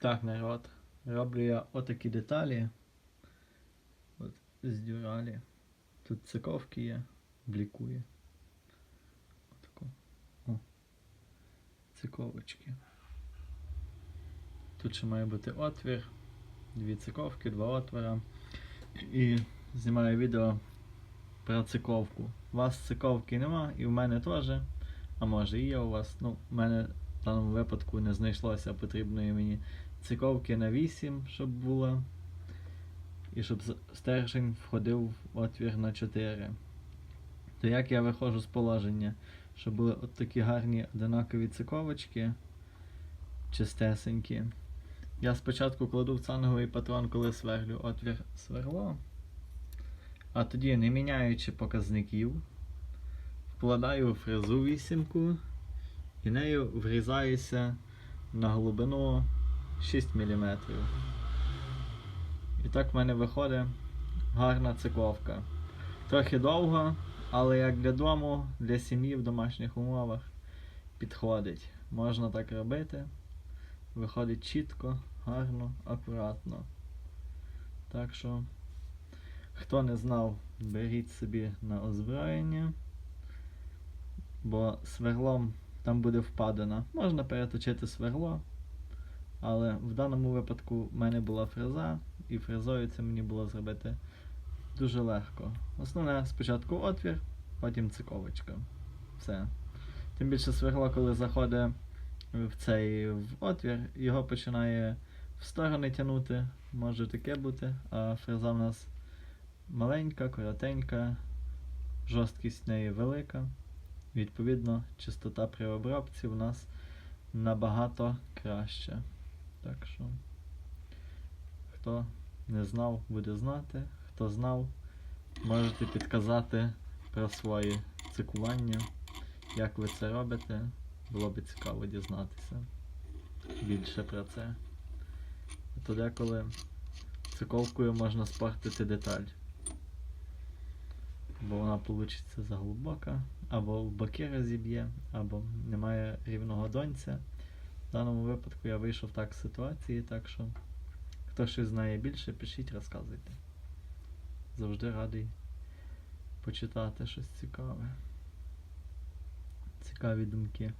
Так, народ. Роблю я отакі деталі. От з дюралі. Тут циковки є, блікує. Отако. О. Циковочки. Тут ще має бути отвір. Дві циковки, два отвора. І знімаю відео про циковку. У вас циковки нема, і в мене теж. А може і є у вас. Ну, в мене в даному випадку не знайшлося потрібної мені циковки на 8, щоб було. І щоб стержень входив в отвір на 4. То як я виходжу з положення, щоб були от такі гарні одинакові циковочки, чистесенькі. Я спочатку кладу в цанговий патрон, коли сверлю отвір сверло. А тоді, не міняючи показників, вкладаю фрезу вісімку і нею врізаюся на глибину 6 мм. І так в мене виходить гарна циковка. Трохи довго, але як для дому, для сім'ї в домашніх умовах підходить. Можна так робити. Виходить чітко, гарно, акуратно. Так що, хто не знав, беріть собі на озброєння, бо сверлом там буде впадина. Можна переточити сверло, але в даному випадку в мене була фреза, і фрезою це мені було зробити дуже легко. Основне спочатку отвір, потім циковочка. Все. Тим більше сверло, коли заходить в цей в отвір, його починає в сторони тягнути, може таке бути, а фреза в нас маленька, коротенька, жорсткість неї велика. Відповідно, чистота при обробці в нас набагато краща. Так що, хто не знав, буде знати. Хто знав, можете підказати про свої цикування, як ви це робите. Було б цікаво дізнатися більше про це. То деколи циковкою можна спортити деталь. Бо вона вийде заглибока, або в боки розіб'є, або немає рівного донця. В даному випадку я вийшов так з ситуації, так що хто щось знає більше, пишіть, розказуйте. Завжди радий почитати щось цікаве. Цікаві думки.